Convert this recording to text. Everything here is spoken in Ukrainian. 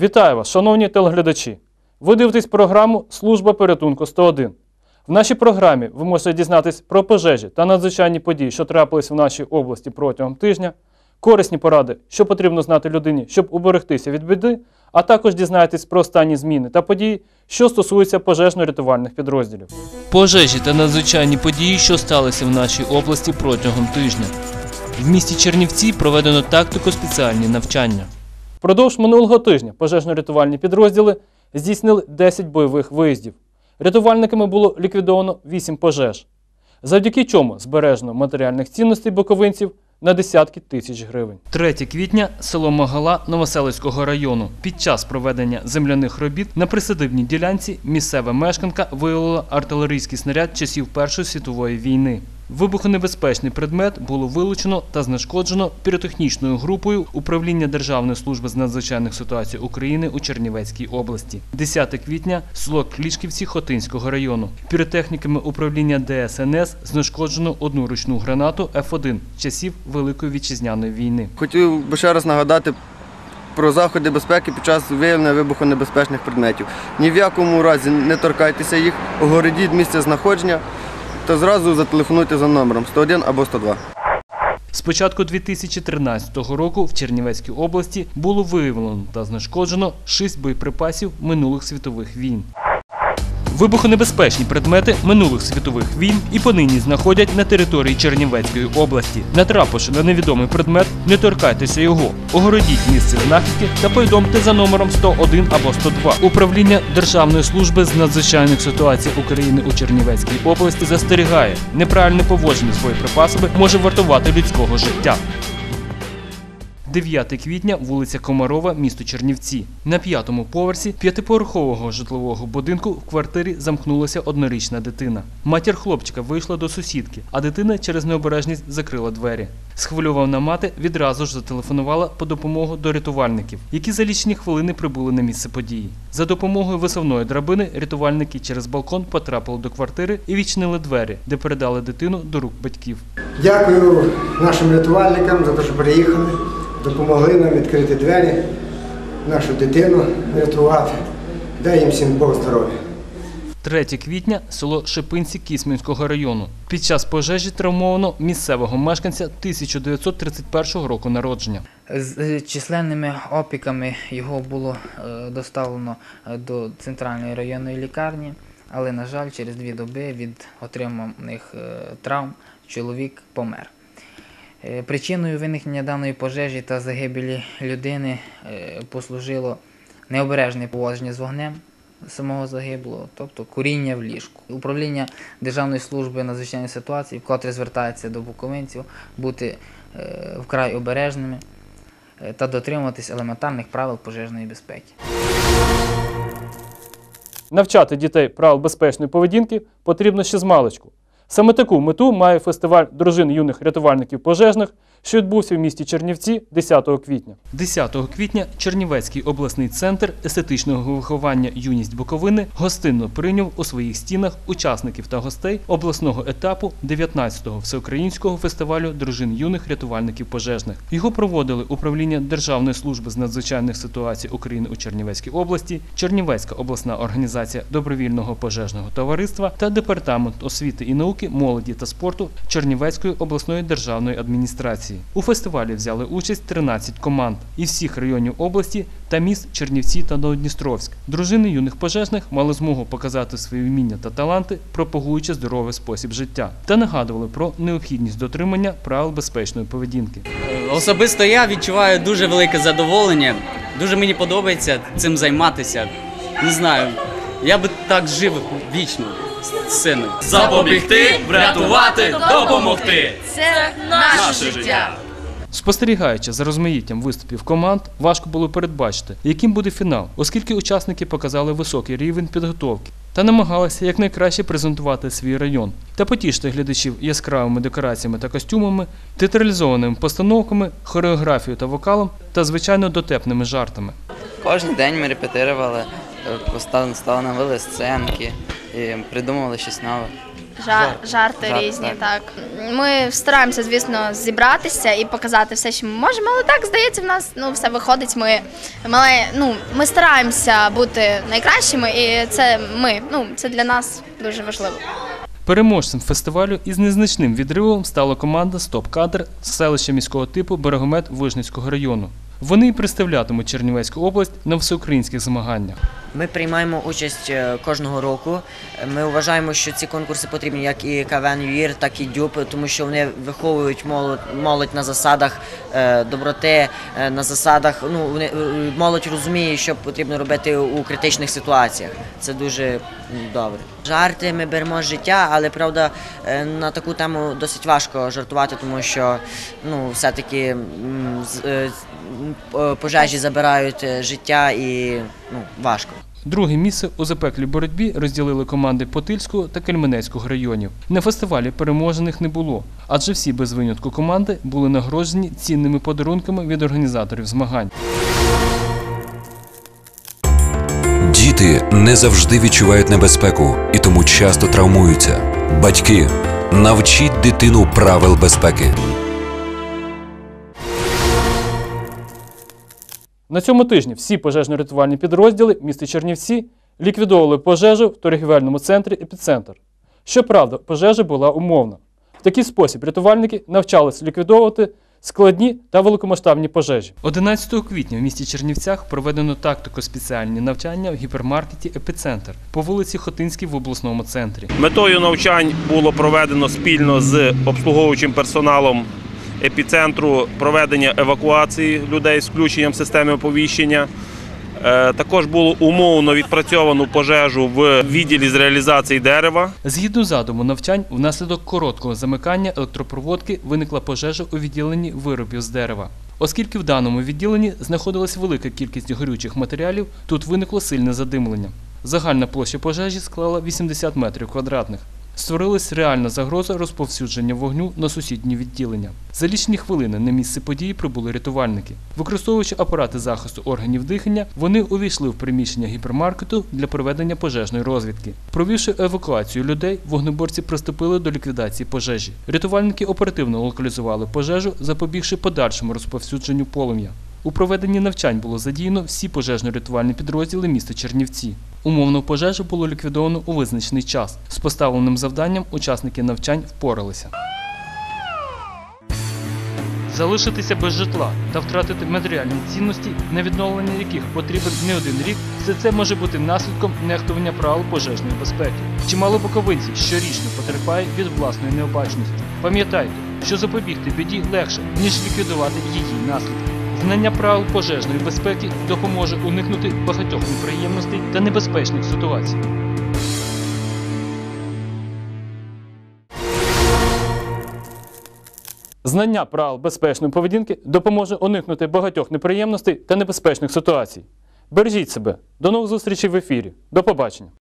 Вітаю вас, шановні телеглядачі! Ви дивитесь програму Служба порятунку 101. В нашій програмі ви можете дізнатись про пожежі та надзвичайні події, що трапились в нашій області протягом тижня, корисні поради, що потрібно знати людині, щоб уберегтися від біди, а також дізнаєтесь про останні зміни та події, що стосуються пожежно-рятувальних підрозділів. Пожежі та надзвичайні події, що сталися в нашій області протягом тижня. В місті Чернівці проведено тактико-спеціальні навчання. Впродовж минулого тижня пожежно-рятувальні підрозділи здійснили 10 бойових виїздів. Рятувальниками було ліквідовано 8 пожеж, завдяки чому збережено матеріальних цінностей боковинців на десятки тисяч гривень. 3 квітня село Магала Новоселицького району. Під час проведення земляних робіт на присадибній ділянці місцева мешканка виявила артилерійський снаряд часів Першої світової війни. Вибухонебезпечний предмет було вилучено та знешкоджено піротехнічною групою управління Державної служби з надзвичайних ситуацій України у Чернівецькій області. 10 квітня село Клішківці Хотинського району. Піротехніками управління ДСНС знешкоджено одну ручну гранату Ф1 часів Великої вітчизняної війни. Хотів би ще раз нагадати про заходи безпеки під час виявлення вибухонебезпечних предметів. Ні в якому разі не торкайтеся їх, огородіть місце знаходження та зразу зателефонуйте за номером 101 або 102. З початку 2013 року в Чернівецькій області було виявлено та знешкоджено шість боєприпасів минулих світових війн. Вибухонебезпечні предмети минулих світових війн і понині знаходять на території Чернівецької області. Натрапивши на невідомий предмет, не торкайтеся його, огородіть місце знахідки та повідомте за номером 101 або 102. Управління Державної служби з надзвичайних ситуацій України у Чернівецькій області застерігає, неправильне поводження з боєприпасами може вартувати людського життя. 9 квітня, вулиця Комарова, місто Чернівці. На п'ятому поверсі п'ятиповерхового житлового будинку в квартирі замкнулася однорічна дитина. Матір хлопчика вийшла до сусідки, а дитина через необережність закрила двері. Схвильована мати відразу ж зателефонувала по допомогу до рятувальників, які за лічні хвилини прибули на місце події. За допомогою висувної драбини рятувальники через балкон потрапили до квартири і відчинили двері, де передали дитину до рук батьків. Дякую нашим рятувальникам за те, що приїхали, допомогли нам відкрити двері, нашу дитину рятувати. Дай їм всім Бог здоров'я. 3 квітня село Шипинці Кісмінського району. Під час пожежі травмовано місцевого мешканця 1931 року народження. З численними опіками його було е, доставлено е, до центральної районної лікарні, але, на жаль, через дві доби від отриманих е, травм чоловік помер. Е, Причиною виникнення даної пожежі та загибелі людини е, послужило необережне поводження з вогнем самого загиблого, тобто куріння в ліжку. Управління Державної служби надзвичайних ситуацій, вкотре звертається до буковинців, бути е, вкрай обережними та дотримуватись елементарних правил пожежної безпеки. Навчати дітей правил безпечної поведінки потрібно ще з маличку. Саме таку мету має фестиваль дружин юних рятувальників пожежних, що відбувся в місті Чернівці 10 квітня. 10 квітня Чернівецький обласний центр естетичного виховання Юність Буковини гостинно прийняв у своїх стінах учасників та гостей обласного етапу 19-го всеукраїнського фестивалю дружин юних рятувальників пожежних. Його проводили управління Державної служби з надзвичайних ситуацій України у Чернівецькій області, Чернівецька обласна організація добровільного пожежного товариства та департамент освіти і науки, молоді та спорту Чернівецької обласної державної адміністрації. У фестивалі взяли участь 13 команд із всіх районів області та міст Чернівці та Новодністровськ. Дружини юних пожежних мали змогу показати свої вміння та таланти, пропагуючи здоровий спосіб життя, та нагадували про необхідність дотримання правил безпечної поведінки. Особисто я відчуваю дуже велике задоволення. Дуже мені подобається цим займатися. Не знаю, я би так жив вічно з. Запобігти, врятувати, допомогти. Це наше життя. Спостерігаючи за розмаїттям виступів команд, важко було передбачити, яким буде фінал, оскільки учасники показали високий рівень підготовки та намагалися якнайкраще презентувати свій район та потішити глядачів яскравими декораціями та костюмами, театралізованими постановками, хореографією та вокалом та звичайно дотепними жартами. Кожен день ми репетирували, е, постав- ставили сценки і придумували щось нове. Жар, жарти різні, так. Ми стараємося, звісно, зібратися і показати все, що ми можемо, але так, здається, в нас ну, все виходить. Ми, ми, ну, ми стараємося бути найкращими, і це ми. Ну, це для нас дуже важливо. Переможцем фестивалю із незначним відривом стала команда Стоп-кадр з селища міського типу Берегомет Вижницького району. Вони й представлятимуть Чернівецьку область на всеукраїнських змаганнях. Ми приймаємо участь е, кожного року. Ми вважаємо, що ці конкурси потрібні як і КВН ЮІР, так і ДЮП, тому що вони виховують молодь, молодь на засадах е, доброти, е, на засадах. Ну вони молодь розуміє, що потрібно робити у критичних ситуаціях. Це дуже добре. Жарти ми беремо з життя, але правда на таку тему досить важко жартувати, тому що ну все-таки пожежі забирають життя і ну важко. Друге місце у запеклій боротьбі розділили команди Потильського та Кельменецького районів. На фестивалі переможених не було, адже всі без винятку команди були нагороджені цінними подарунками від організаторів змагань. Діти не завжди відчувають небезпеку і тому часто травмуються. Батьки, навчіть дитину правил безпеки. На цьому тижні всі пожежно-рятувальні підрозділи міста Чернівці ліквідовували пожежу в торгівельному центрі Епіцентр. Щоправда, пожежа була умовна. В такий спосіб рятувальники навчалися ліквідовувати складні та великомасштабні пожежі. 11 квітня в місті Чернівцях проведено тактико-спеціальні навчання в гіпермаркеті Епіцентр по вулиці Хотинській в обласному центрі. Метою навчань було проведено спільно з обслуговуючим персоналом епіцентру проведення евакуації людей з включенням системи оповіщення. Е, Також було умовно відпрацьовану пожежу в відділі з реалізації дерева. Згідно задуму навчань, внаслідок короткого замикання електропроводки виникла пожежа у відділенні виробів з дерева. Оскільки в даному відділенні знаходилась велика кількість горючих матеріалів, тут виникло сильне задимлення. Загальна площа пожежі склала 80 метрів квадратних. Створилась реальна загроза розповсюдження вогню на сусідні відділення. За лічні хвилини на місце події прибули рятувальники. Використовуючи апарати захисту органів дихання, вони увійшли в приміщення гіпермаркету для проведення пожежної розвідки. Провівши евакуацію людей, вогнеборці приступили до ліквідації пожежі. Рятувальники оперативно локалізували пожежу, запобігши подальшому розповсюдженню полум'я. У проведенні навчань було задіяно всі пожежно-рятувальні підрозділи міста Чернівці. Умовну пожежу було ліквідовано у визначений час. З поставленим завданням учасники навчань впоралися. Залишитися без житла та втратити матеріальні цінності, на відновлення яких потрібен не один рік, все це може бути наслідком нехтування правил пожежної безпеки. Чимало буковинців щорічно потерпають від власної необачності. Пам'ятайте, що запобігти біді легше, ніж ліквідувати її наслідки. Знання правил пожежної безпеки допоможе уникнути багатьох неприємностей та небезпечних ситуацій. Знання правил безпечної поведінки допоможе уникнути багатьох неприємностей та небезпечних ситуацій. Бережіть себе. До нових зустрічей в ефірі. До побачення.